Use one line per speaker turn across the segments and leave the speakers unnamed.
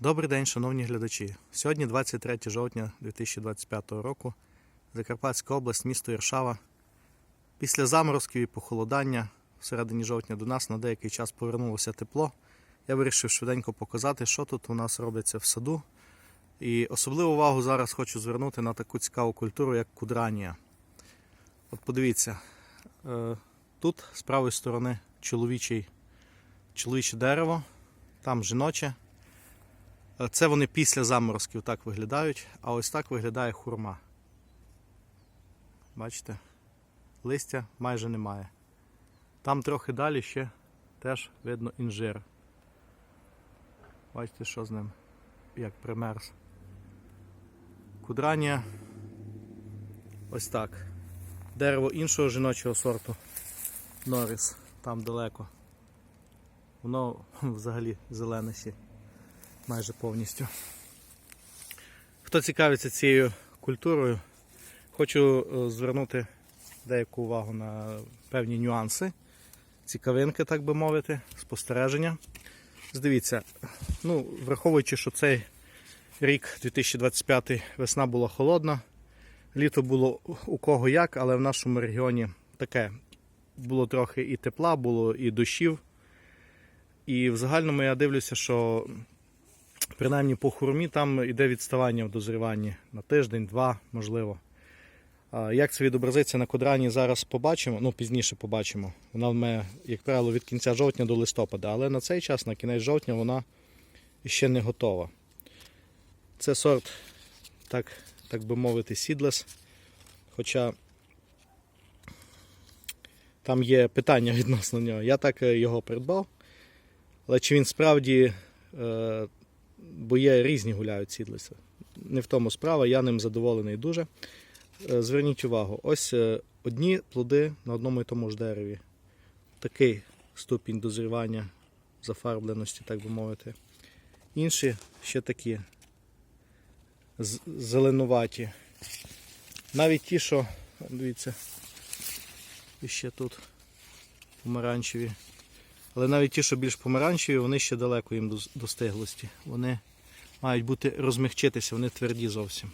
Добрий день, шановні глядачі. Сьогодні 23 жовтня 2025 року. Закарпатська область, місто Іршава. Після заморозків і похолодання в середині жовтня до нас на деякий час повернулося тепло. Я вирішив швиденько показати, що тут у нас робиться в саду. І особливу увагу зараз хочу звернути на таку цікаву культуру, як кудранія. От подивіться, е, тут з правої сторони чоловічий, чоловіче дерево, там жіноче. Це вони після заморозків так виглядають, а ось так виглядає хурма. Бачите? Листя майже немає. Там трохи далі ще теж видно інжир. Бачите, що з ним, як примерз. Кудранія ось так. Дерево іншого жіночого сорту. Норіс, там далеко. Воно взагалі зелене ще майже повністю. Хто цікавиться цією культурою, хочу е, звернути деяку увагу на певні нюанси, цікавинки, так би мовити, спостереження. Дивіться, ну, враховуючи, що цей рік 2025 весна була холодна, літо було у кого як, але в нашому регіоні таке було трохи і тепла, було і дощів. І в загальному я дивлюся, що принаймні по хурмі там йде відставання в дозріванні на тиждень, два, можливо. Як це відобразиться на кодрані, зараз побачимо, ну пізніше побачимо. Вона в мене, як правило, від кінця жовтня до листопада, але на цей час, на кінець жовтня, вона ще не готова. Це сорт, так, так би мовити, сідлес. Хоча там є питання відносно нього. Я так е, його придбав. Але чи він справді, е, бо є різні гуляють сідлиси. Не в тому справа, я ним задоволений дуже. Е, Зверніть увагу, ось е, одні плоди на одному і тому ж дереві. Такий ступінь дозрівання зафарбленості, так би мовити. Інші ще такі зеленуваті. Навіть ті, що, дивіться, і ще тут помаранчеві. Але навіть ті, що більш помаранчеві, вони ще далеко їм до, стиглості. Вони мають бути розмягчитися, вони тверді зовсім.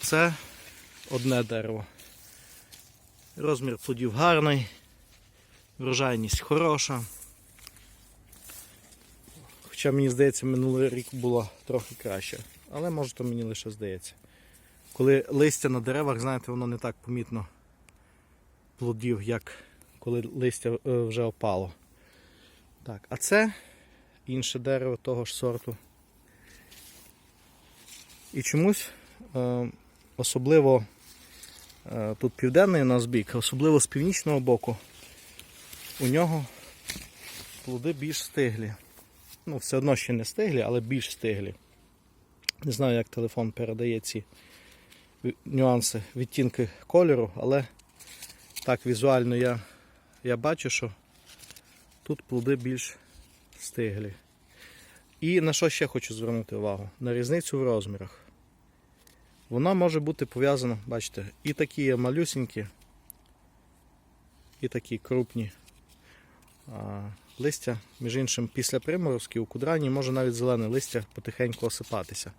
Це одне дерево. Розмір плодів гарний, врожайність хороша. Хоча мені здається, минулий рік було трохи краще. Але може то мені лише здається. Коли листя на деревах, знаєте, воно не так помітно плодів, як коли листя е, вже опало. Так, а це інше дерево того ж сорту. І чомусь е, особливо е, тут південний у нас бік, особливо з північного боку, у нього плоди більш стиглі. Ну, все одно ще не стиглі, але більш стиглі. Не знаю, як телефон передає ці нюанси, відтінки кольору, але так візуально я, я бачу, що тут плоди більш стиглі. І на що ще хочу звернути увагу? На різницю в розмірах. Вона може бути пов'язана, бачите, і такі малюсінькі, і такі крупні. А, листя, між іншим, після приморозків у кудрані може навіть зелене листя потихеньку осипатися.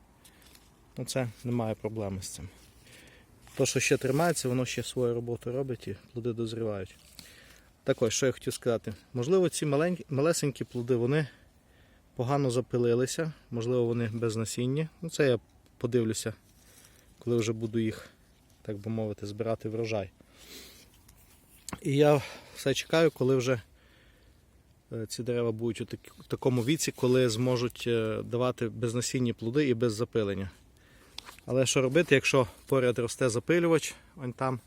Ну це немає проблеми з цим. То, що ще тримається, воно ще свою роботу робить і плоди дозрівають. Так ось, що я хотів сказати. Можливо, ці маленькі, малесенькі плоди вони погано запилилися, можливо, вони без насіння. Ну, це я подивлюся, коли вже буду їх, так би мовити, збирати врожай. І я все чекаю, коли вже е, ці дерева будуть у такому віці, коли зможуть е, давати безнасінні плоди і без запилення. Але що робити, якщо поряд росте запилювач, он там,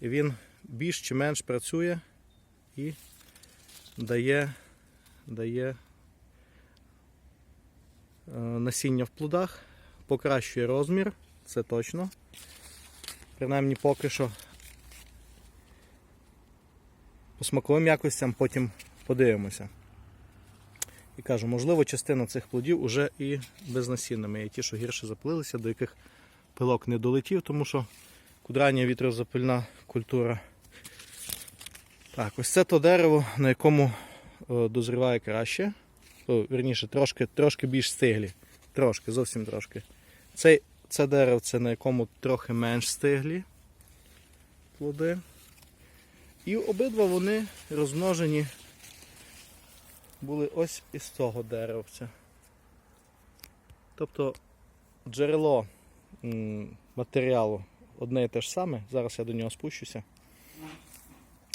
і він більш чи менш працює і дає, дає е, насіння в плодах, покращує розмір, це точно. Принаймні поки що по смаковим якостям потім подивимося. І кажу, можливо, частина цих плодів уже і безнасінними. Є ті, що гірше запилилися, до яких пилок не долетів, тому що кудрання вітрозапильна культура. Так, ось це то дерево, на якому е, дозріває краще. о, вірніше, трошки, трошки більш стиглі. Трошки, зовсім трошки. Це, це деревце, на якому трохи менш стиглі плоди. І обидва вони розмножені були ось із цього деревця. Тобто джерело матеріалу одне і те ж саме, зараз я до нього спущуся.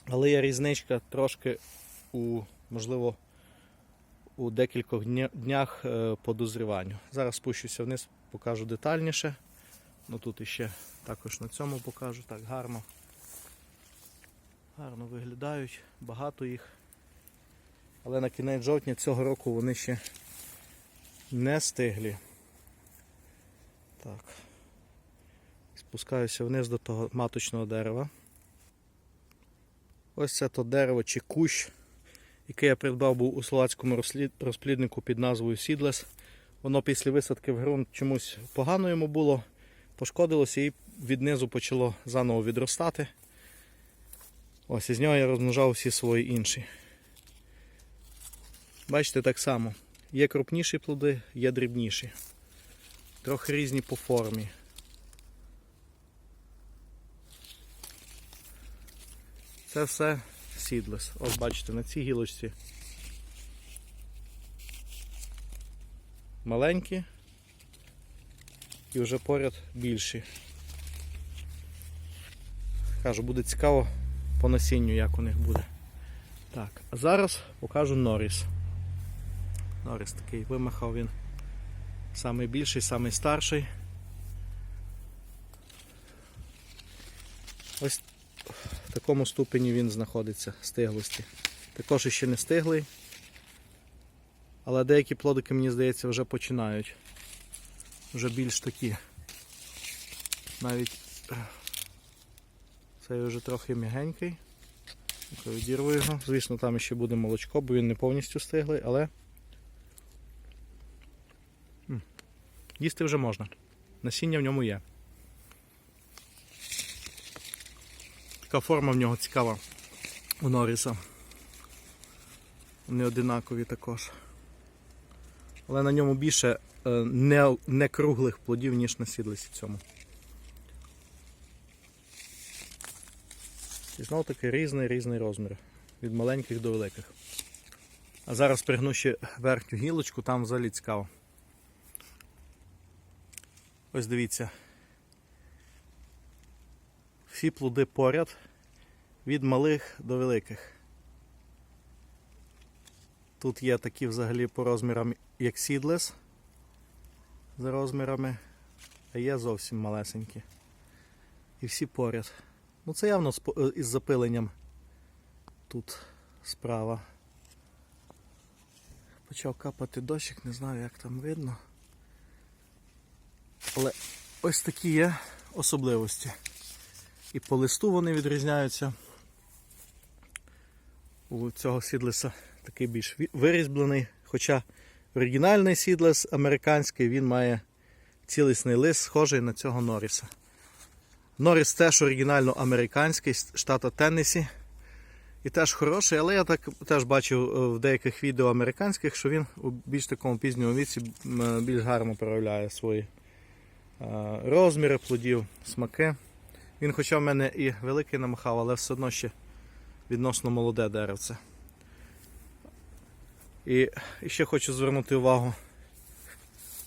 Але є різничка трошки у, можливо, у декількох днях е, по дозріванню. Зараз спущуся вниз, покажу детальніше. Ну тут іще також на цьому покажу так гарно. Гарно виглядають, багато їх. Але на кінець жовтня цього року вони ще не стиглі. Так. Спускаюся вниз до того маточного дерева. Ось це то дерево чи кущ, яке я придбав був у словацькому розпліднику під назвою Сідлес. Воно після висадки в ґрунт чомусь погано йому було, пошкодилося і віднизу почало заново відростати. Ось із нього я розмножав всі свої інші. Бачите, так само. Є крупніші плоди, є дрібніші. Трохи різні по формі. Це все сідлес. Ось бачите, на цій гілочці маленькі і вже поряд більші. Кажу, буде цікаво по насінню, як у них буде. Так, а зараз покажу Норріс. Норріс такий вимахав він. Самий більший, самий старший. Ось такому ступені він знаходиться стиглості. Також іще не стиглий. Але деякі плодики, мені здається, вже починають. Вже більш такі. Навіть цей вже трохи м'ягенький. Відірву його. Звісно, там ще буде молочко, бо він не повністю стиглий, але їсти вже можна. Насіння в ньому є. Така форма в нього цікава у Норріса. Вони одинакові також. Але на ньому більше е, не, не круглих плодів, ніж на сідлесі цьому. І знову таки різний різний розмір. Від маленьких до великих. А зараз пригну верхню гілочку, там взагалі цікаво. Ось дивіться. Всі плоди поряд від малих до великих. Тут є такі взагалі по розмірам, як сідлес за розмірами, а є зовсім малесенькі. І всі поряд. Ну це явно е, із запиленням тут справа. Почав капати дощик, не знаю як там видно. Але ось такі є особливості. І по листу вони відрізняються. У цього сідлеса такий більш вирізблений. Хоча оригінальний сідлес американський він має цілісний лист, схожий на цього Норріса. Норріс теж оригінально американський з штата Теннесі. І теж хороший, але я так теж бачив е, в деяких відео американських, що він у більш такому пізньому віці е, більш гарно проявляє свої е, розміри плодів, смаки. Він хоча в мене і великий намахав, але все одно ще відносно молоде деревце. І, і ще хочу звернути увагу.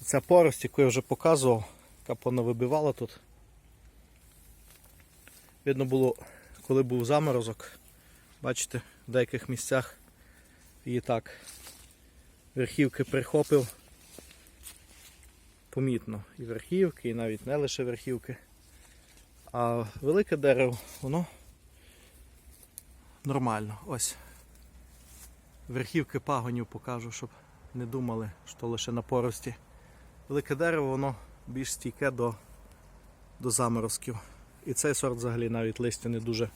Ця порость, яку я вже показував, яка понавибивала тут. Видно було, коли був заморозок. Бачите, в деяких місцях її так верхівки прихопив. Помітно. І верхівки, і навіть не лише верхівки. А велике дерево, воно нормально. Ось. Верхівки пагонів покажу, щоб не думали, що лише на порості. Велике дерево, воно більш стійке до, до заморозків. І цей сорт взагалі навіть листя не дуже,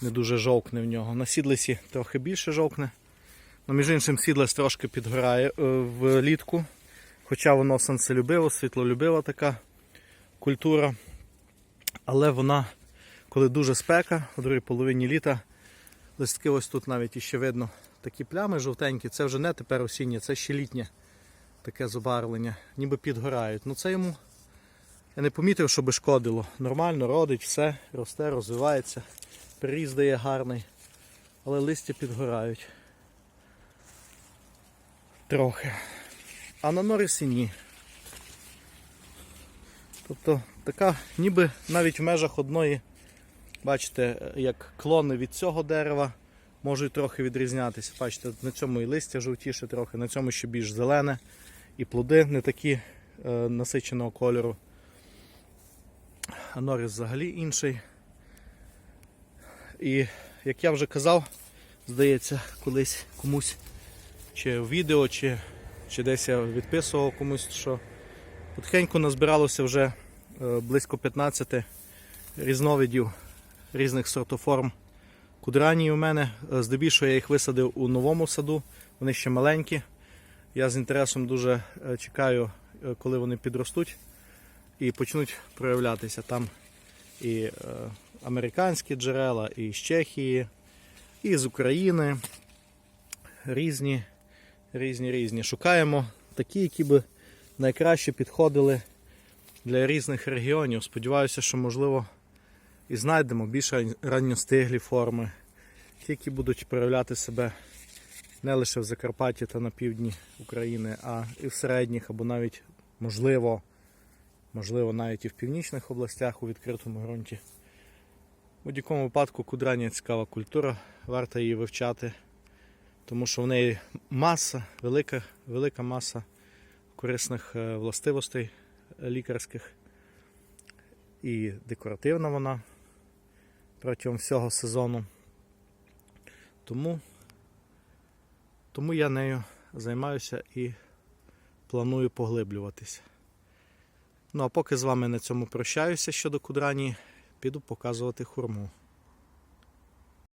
не дуже жовкне в нього. На сідлесі трохи більше жовкне. Ну, між іншим, сідлес трошки підгорає е, влітку. Хоча воно сонцелюбиво, світлолюбива така культура. Але вона, коли дуже спека, у другій половині літа, листки ось тут навіть іще видно, такі плями жовтенькі, це вже не тепер осіннє, це ще літнє таке забарвлення, ніби підгорають. Ну це йому я не помітив, щоб шкодило. Нормально родить, все, росте, розвивається, приріст дає гарний, але листя підгорають. Трохи. А на норисі ні. Тобто така, ніби навіть в межах одної, бачите, як клони від цього дерева можуть трохи відрізнятися. Бачите, на цьому і листя жовтіше трохи, на цьому ще більш зелене, і плоди не такі е, насиченого кольору. А норис взагалі інший. І як я вже казав, здається, колись комусь чи в відео, чи, чи десь я відписував комусь, що потихеньку назбиралося вже близько 15 різновидів різних сортоформ кудрані у мене. Е, Здебільшого я їх висадив у новому саду, вони ще маленькі. Я з інтересом дуже е, чекаю, е, коли вони підростуть і почнуть проявлятися. Там і е, американські джерела, і з Чехії, і з України. Різні, різні, різні. Шукаємо такі, які би найкраще підходили для різних регіонів. Сподіваюся, що можливо і знайдемо більш ран- ранньостиглі форми, які будуть проявляти себе не лише в Закарпатті та на півдні України, а і в середніх, або навіть можливо, можливо, навіть і в північних областях у відкритому ґрунті. У будь-якому випадку кудрання цікава культура, варто її вивчати, тому що в неї маса, велика, велика маса корисних е, властивостей лікарських. І декоративна вона протягом всього сезону. Тому, тому я нею займаюся і планую поглиблюватися. Ну а поки з вами на цьому прощаюся щодо кудрані, піду показувати хурму.